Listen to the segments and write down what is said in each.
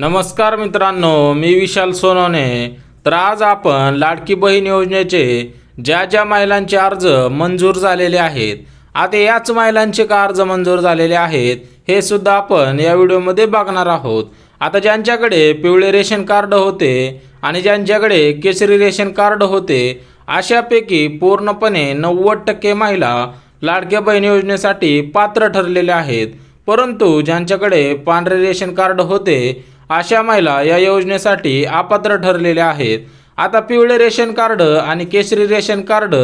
नमस्कार मित्रांनो मी विशाल सोनवणे. तर आज आपण लाडकी बहीण योजनेचे ज्या ज्या महिलांचे अर्ज मंजूर झालेले आहेत आता याच महिलांचे का अर्ज मंजूर झालेले आहेत हे सुद्धा आपण या व्हिडिओमध्ये बघणार आहोत. आता ज्यांच्याकडे पिवळे रेशन कार्ड होते आणि ज्यांच्याकडे केसरी रेशन कार्ड होते अशापैकी पूर्णपणे नव्वद टक्के महिला लाडक्या बहीण योजनेसाठी पात्र ठरलेल्या आहेत. परंतु ज्यांच्याकडे पांढरे रेशन कार्ड होते अशा महिला या योजनेसाठी अपात्र ठरलेल्या आहेत. आता पिवळे रेशन कार्ड आणि केशरी रेशन कार्ड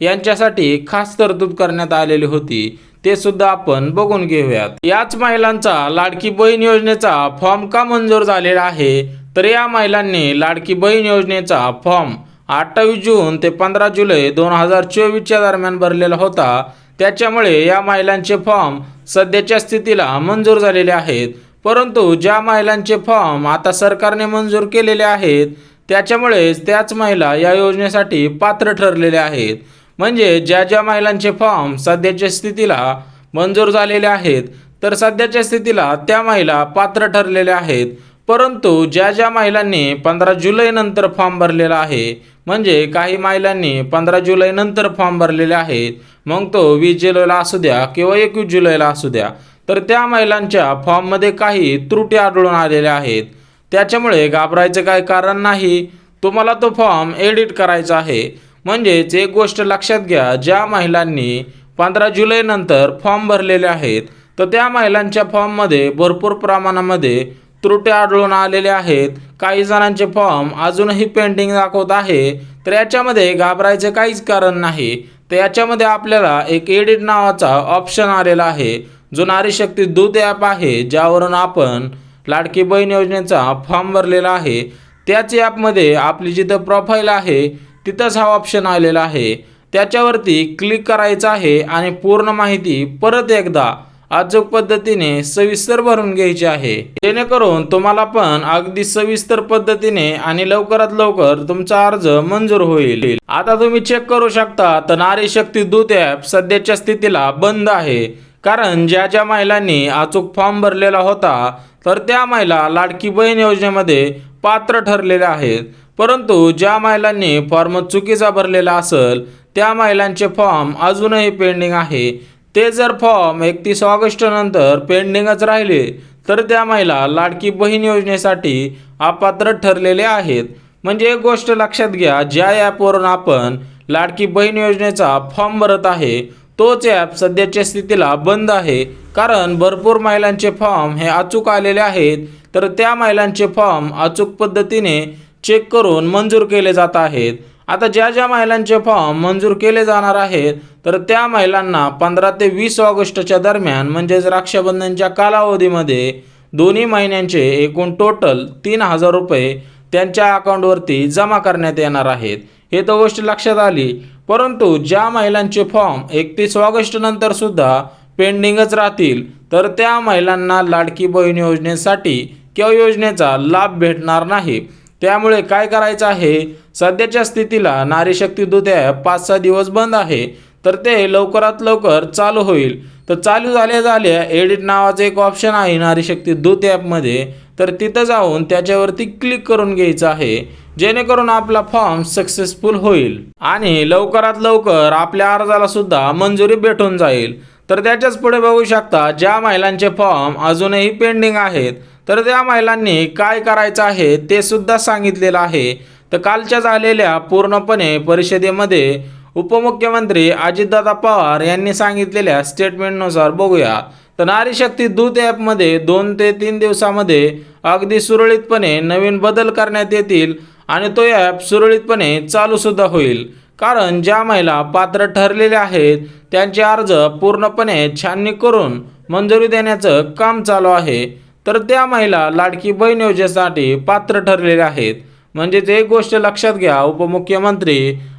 यांच्यासाठी खास तरतूद करण्यात आलेली होती. ते सुद्धा आपण बघून घेऊयात. याच महिलांचा लाडकी बहीण योजनेचा फॉर्म का मंजूर झालेला आहे? तर या महिलांनी लाडकी बहीण योजनेचा फॉर्म अठ्ठावीस जून ते पंधरा जुलै दोन हजार चोवीसच्या दरम्यान भरलेला होता. त्याच्यामुळे या महिलांचे फॉर्म सध्याच्या स्थितीला मंजूर झालेले आहेत. परंतु ज्या महिलांचे फॉर्म आता सरकारने मंजूर केलेले आहेत त्याच्यामुळेच त्याच महिला या योजनेसाठी पात्र ठरलेल्या आहेत. म्हणजे ज्या ज्या महिलांचे फॉर्म सध्याच्या स्थितीला मंजूर झालेले आहेत तर सध्याच्या स्थितीला त्या महिला पात्र ठरलेल्या आहेत. परंतु ज्या ज्या महिलांनी पंधरा जुलैनंतर फॉर्म भरलेला आहे म्हणजे काही महिलांनी पंधरा जुलैनंतर फॉर्म भरलेले आहेत. मग तो वीस जुलैला असू द्या किंवा एकवीस जुलैला असू द्या. तर त्या महिलांच्या फॉर्ममध्ये काही त्रुटी आढळून आलेल्या आहेत. त्याच्यामुळे घाबरायचं काही कारण नाही. तुम्हाला तो फॉर्म एडिट करायचा आहे. म्हणजेच एक गोष्ट लक्षात घ्या ज्या महिलांनी पंधरा जुलैनंतर फॉर्म भरलेले आहेत तर त्या महिलांच्या फॉर्ममध्ये भरपूर प्रमाणामध्ये त्रुटी आढळून आलेल्या आहेत. काही जणांचे फॉर्म अजूनही पेंडिंग दाखवत आहे तर याच्यामध्ये घाबरायचं काहीच कारण नाही. तर याच्यामध्ये आपल्याला एक एडिट नावाचा ऑप्शन आलेला आहे. जो नारी शक्ती दूत ॲप आहे ज्यावरून आपण लाडकी बहीण योजनेचा फॉर्म भरलेला आहे त्याच ॲपमध्ये आपली जिथं प्रोफाईल आहे तिथंच हा ऑप्शन आलेला आहे. त्याच्यावरती क्लिक करायचं आहे आणि पूर्ण माहिती परत एकदा अचूक पद्धतीने सविस्तर भरून घ्यायची आहे. जेणेकरून तुम्हाला पण अगदी सविस्तर पद्धतीने आणि लवकरात लवकर तुमचा अर्ज मंजूर होईल. आता तुम्ही चेक करू शकता तर नारी शक्ती दूत ॲप सध्याच्या स्थितीला बंद आहे. कारण ज्या ज्या महिलांनी अचूक फॉर्म भरलेला होता तर त्या महिला लाडकी बहीण योजनेमध्ये पात्र ठरलेल्या आहेत. परंतु ज्या महिलांनी फॉर्म चुकीचा भरलेला असेल त्या महिलांचे फॉर्म अजूनही पेंडिंग आहे. ते जर फॉर्म एकतीस ऑगस्ट नंतर पेंडिंगच राहिले तर त्या महिला लाडकी बहीण योजनेसाठी अपात्र ठरलेले आहेत. म्हणजे एक गोष्ट लक्षात घ्या ज्या ॲपवरून आपण लाडकी बहीण योजनेचा फॉर्म भरत आहे तोच ॲप सध्याच्या स्थितीला बंद आहे. कारण भरपूर महिलांचे फॉर्म हे अचूक आलेले आहेत. तर त्या महिलांचे फॉर्म अचूक पद्धतीने चेक करून मंजूर केले जात आहेत. आता ज्या ज्या महिलांचे फॉर्म मंजूर केले जाणार आहेत तर त्या महिलांना पंधरा ते वीस ऑगस्टच्या दरम्यान म्हणजेच रक्षाबंधनच्या कालावधीमध्ये दोन्ही महिन्यांचे एकूण टोटल तीन हजार रुपये त्यांच्या अकाउंटवरती जमा करण्यात येणार आहेत. हे तर गोष्ट लक्षात आली. परंतु ज्या महिलांचे फॉर्म एकतीस ऑगस्ट नंतर सुद्धा पेंडिंगच राहतील तर त्या महिलांना लाडकी बहीण योजनेसाठी किंवा योजनेचा लाभ भेटणार नाही. त्यामुळे काय करायचं आहे? सध्याच्या स्थितीला नारी शक्ती दूत ॲप पाच सहा दिवस बंद आहे तर ते लवकरात लवकर चालू होईल. तर चालू झाल्या झाल्या एडिट नावाचं एक ऑप्शन आहे नारी शक्ती दूत ॲपमध्ये. तर तिथं जाऊन त्याच्यावरती क्लिक करून घ्यायचं आहे जेणेकरून आपला फॉर्म सक्सेसफुल होईल. आणि लवकरात लवकर आपल्या अर्जाला सुद्धा मंजुरी भेटून जाईल. तर त्याच्याच पुढे बघू शकता ज्या महिलांचे फॉर्म अजूनही पेंडिंग आहेत तर त्या महिलांनी काय करायचं आहे ते सुद्धा सांगितलेलं आहे. तर कालच्या झालेल्या पूर्णपणे परिषदेमध्ये उपमुख्यमंत्री अजितदादा पवार यांनी सांगितलेल्या स्टेटमेंटनुसार बघूया. तर नारी शक्ती दूत ॲपमध्ये दोन ते तीन दिवसामध्ये अगदी सुरळीतपणे नवीन बदल करण्यात येतील आणि तो ॲप सुरळीतपणे चालूसुद्धा होईल. कारण ज्या महिला पात्र ठरलेल्या आहेत त्यांचे अर्ज पूर्णपणे छाननी करून मंजुरी देण्याचं काम चालू आहे. तर त्या महिला लाडकी बहीण योजनेसाठी पात्र ठरलेल्या आहेत. म्हणजेच एक गोष्ट लक्षात घ्या उपमुख्यमंत्री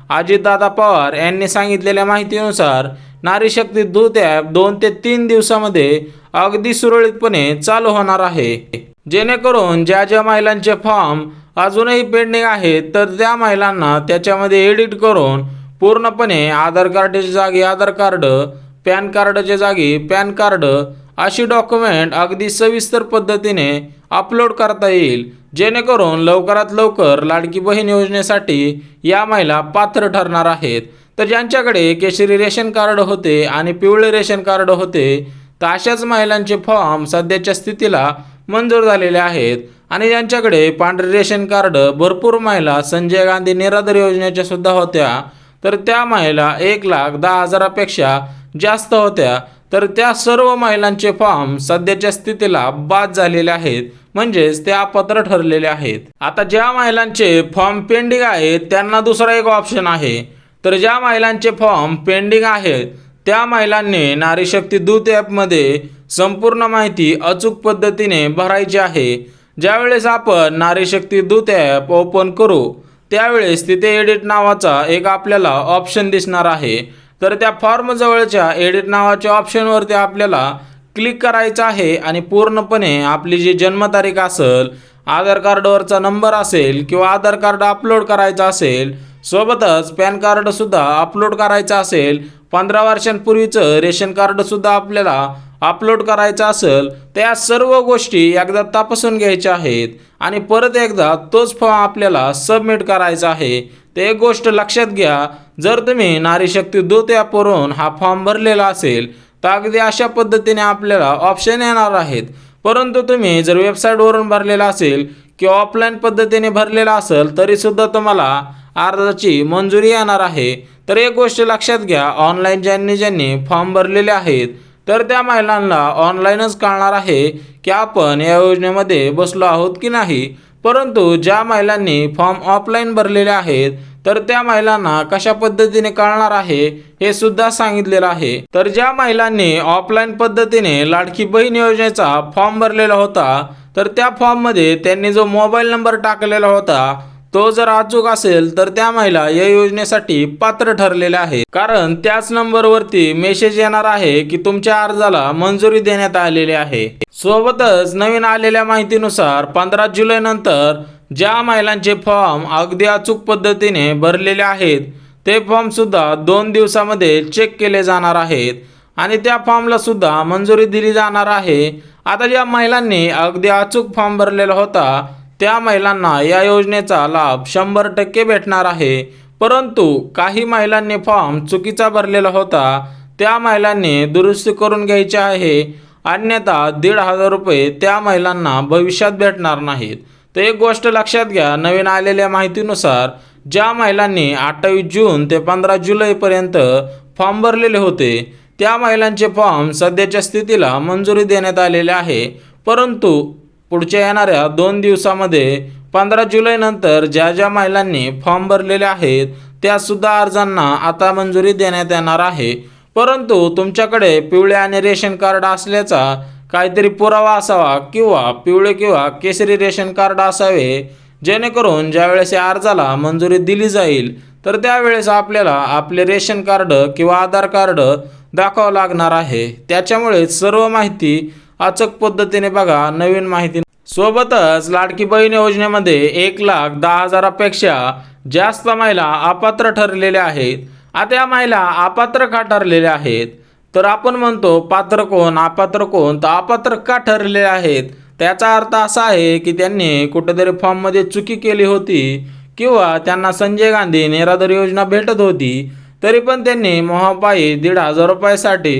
अजितदादा पवार यांनी सांगितलेल्या माहितीनुसार नारी शक्ती दूत ॲप दोन ते तीन दिवसामध्ये अगदी सुरळीतपणे चालू होणार आहे. जेणेकरून ज्या ज्या महिलांचे फॉर्म अजूनही पेंडिंग आहेत तर त्या महिलांना त्याच्यामध्ये एडिट करून पूर्णपणे आधार कार्डच्या जागी आधार कार्ड पॅन कार्डच्या जागी पॅन कार्ड अशी डॉक्युमेंट अगदी सविस्तर पद्धतीने अपलोड करता येईल. जेणेकरून लवकरात लवकर लाडकी बहीण योजनेसाठी या महिला पात्र ठरणार आहेत. तर ज्यांच्याकडे केशरी रेशन कार्ड होते आणि पिवळे रेशन कार्ड होते तर अशाच महिलांचे फॉर्म सध्याच्या स्थितीला मंजूर झालेले आहेत. आणि ज्यांच्याकडे पांढरे रेशन कार्ड भरपूर महिला संजय गांधी निराधार योजनेच्या सुद्धा होत्या तर त्या महिला एक लाख दहा हजारापेक्षा जास्त होत्या. तर त्या सर्व महिलांचे फॉर्म सध्याच्या स्थितीला बाद झालेले आहेत. म्हणजेच ते अपात्र ठरलेले आहेत. आता ज्या महिलांचे फॉर्म पेंडिंग आहेत त्यांना दुसरा एक ऑप्शन आहे. तर ज्या महिलांचे फॉर्म पेंडिंग आहेत त्या महिलांनी नारी शक्ती दूत ॲपमध्ये संपूर्ण माहिती अचूक पद्धतीने भरायची आहे. ज्यावेळेस आपण नारी शक्ती दूत ॲप ओपन करू त्यावेळेस तिथे एडिट नावाचा एक आपल्याला ऑप्शन दिसणार आहे. तर त्या फॉर्मजवळच्या एडिट नावाच्या ऑप्शनवरती आपल्याला क्लिक करायचं आहे आणि पूर्णपणे आपली जी जन्मतारीख असेल आधार कार्डवरचा नंबर असेल किंवा आधार कार्ड अपलोड करायचा असेल सोबतच पॅन कार्डसुद्धा अपलोड करायचं असेल पंधरा वर्षांपूर्वीचं रेशन कार्डसुद्धा आपल्याला अपलोड करायचं असेल तर या सर्व गोष्टी एकदा तपासून घ्यायच्या आहेत आणि परत एकदा तोच फॉर्म आपल्याला सबमिट करायचा आहे. ते एक गोष्ट लक्षात घ्या जर तुम्ही नारी शक्ती दूत ॲपवरून हा फॉर्म भरलेला असेल तर अगदी अशा पद्धतीने आपल्याला ऑप्शन येणार आहेत. परंतु तुम्ही जर वेबसाईटवरून भरलेला असेल किंवा ऑफलाईन पद्धतीने भरलेला असेल तरीसुद्धा तुम्हाला अर्जाची मंजुरी येणार आहे. तर एक गोष्ट लक्षात घ्या ऑनलाईन ज्यांनी ज्यांनी फॉर्म भरलेले आहेत तर त्या महिलांना ऑनलाईनच कळणार आहे की आपण या योजनेमध्ये बसलो आहोत की नाही. परंतु ज्या महिलांनी फॉर्म ऑफलाईन भरलेले आहेत तर त्या महिलांना कशा पद्धतीने कळणार आहे हे सुद्धा सांगितलेलं आहे. तर ज्या महिलांनी ऑफलाईन पद्धतीने लाडकी बहीण योजनेचा फॉर्म भरलेला होता तर त्या फॉर्ममध्ये त्यांनी जो मोबाईल नंबर टाकलेला होता तो जर अचूक असेल तर त्या महिला या योजनेसाठी पात्र ठरलेल्या आहेत. कारण त्याच नंबरवरती मेसेज येणार आहे की तुमच्या अर्जाला मंजुरी देण्यात आलेली आहे. सोबतच नवीन आलेल्या माहितीनुसार पंधरा जुलै नंतर ज्या महिलांचे फॉर्म अगदी अचूक पद्धतीने भरलेले आहेत ते फॉर्म सुद्धा दोन दिवसामध्ये चेक केले जाणार आहेत आणि त्या फॉर्मला सुद्धा मंजुरी दिली जाणार आहे. आता ज्या महिलांनी अगदी अचूक फॉर्म भरलेला होता त्या महिलांना या योजनेचा लाभ शंभर टक्के भेटणार आहे. परंतु काही महिलांनी फॉर्म चुकीचा भरलेला होता त्या महिलांनी दुरुस्ती करून घ्यायची आहे. अन्यथा दीड हजार रुपये त्या महिलांना भविष्यात भेटणार नाहीत. तर एक गोष्ट लक्षात घ्या नवीन आलेल्या माहितीनुसार ज्या महिलांनी अठ्ठावीस जून ते पंधरा जुलैपर्यंत फॉर्म भरलेले होते त्या महिलांचे फॉर्म सध्याच्या स्थितीला मंजुरी देण्यात आलेले आहे. परंतु पुढच्या येणाऱ्या दोन दिवसामध्ये पंधरा जुलैनंतर ज्या ज्या महिलांनी फॉर्म भरलेले आहेत त्यासुद्धा अर्जांना आता मंजुरी देण्यात येणार आहे. परंतु तुमच्याकडे पिवळे आणि रेशन कार्ड असल्याचा काहीतरी पुरावा असावा किंवा पिवळे किंवा केसरी रेशन कार्ड असावे जेणेकरून ज्यावेळेस या अर्जाला मंजुरी दिली जाईल तर त्यावेळेस आपल्याला आपले रेशन कार्ड किंवा आधार कार्ड दाखवावं लागणार आहे. त्याच्यामुळे सर्व माहिती अचक पद्धतीने बघा नवीन माहिती. सोबतच लाडकी बहीण योजनेमध्ये एक लाख दहा हजारापेक्षा जास्त महिला अपात्र ठरलेल्या आहेत. आता या महिला अपात्र का ठरलेल्या आहेत? तर आपण म्हणतो पात्र कोण अपात्र कोण? तर अपात्र का ठरलेले आहेत? त्याचा अर्थ असा आहे की त्यांनी कुठेतरी फॉर्ममध्ये चुकी केली होती किंवा त्यांना संजय गांधी निराधार योजना भेटत होती तरी पण त्यांनी मोहापायी दीड हजार रुपयासाठी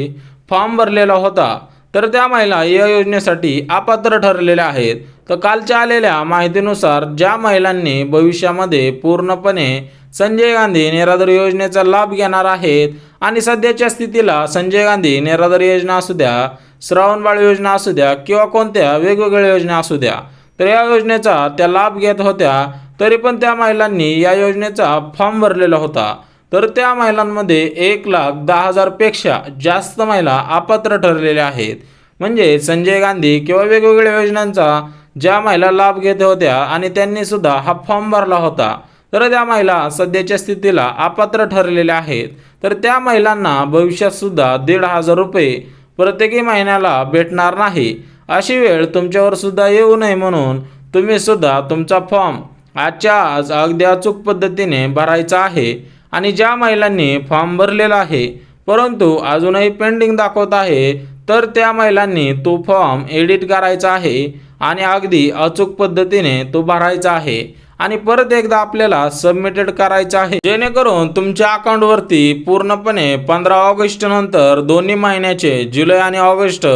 फॉर्म भरलेला होता. तर त्या महिला या योजनेसाठी अपात्र ठरलेल्या आहेत. तर कालच्या आलेल्या माहितीनुसार ज्या महिलांनी भविष्यामध्ये पूर्णपणे संजय गांधी निराधार योजनेचा लाभ घेणार आहेत आणि सध्याच्या स्थितीला संजय गांधी निराधार योजना असू द्या श्रावणबाळ योजना असू द्या किंवा कोणत्या वेगवेगळ्या योजना असू द्या तर या योजनेचा त्या लाभ घेत होत्या तरी पण त्या महिलांनी या योजनेचा फॉर्म भरलेला होता. तर त्या महिलांमध्ये एक लाख दहा हजारपेक्षा जास्त महिला अपात्र ठरलेल्या आहेत. म्हणजे संजय गांधी किंवा वेगवेगळ्या योजनांचा ज्या महिला लाभ घेत होत्या आणि त्यांनी सुद्धा हा फॉर्म भरला होता. तर त्या महिला सध्याच्या स्थितीला अपात्र ठरलेल्या आहेत. तर त्या महिलांना भविष्यात सुद्धा दीड हजार रुपये प्रत्येकी महिन्याला भेटणार नाही. अशी वेळ तुमच्यावर सुद्धा येऊ नये म्हणून तुम्ही सुद्धा तुमचा फॉर्म आजच्या आज अगदी अचूक पद्धतीने भरायचा आहे आणि ज्या महिलांनी फॉर्म भरलेला आहे परंतु अजूनही पेंडिंग दाखवत आहे तर त्या महिलांनी तो फॉर्म एडिट करायचा आहे आणि अगदी अचूक पद्धतीने तो भरायचा आहे. आणि परत एकदा आपल्याला सबमिटेड करायचं आहे. जेणेकरून तुमच्या अकाउंटवरती पूर्णपणे पंधरा ऑगस्ट नंतर दोन्ही महिन्याचे जुलै आणि ऑगस्ट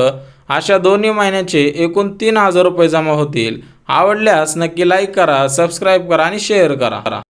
अशा दोन्ही महिन्याचे एकूण तीन हजार रुपये जमा होतील. आवडल्यास नक्की लाईक करा सबस्क्राईब करा आणि शेअर करा.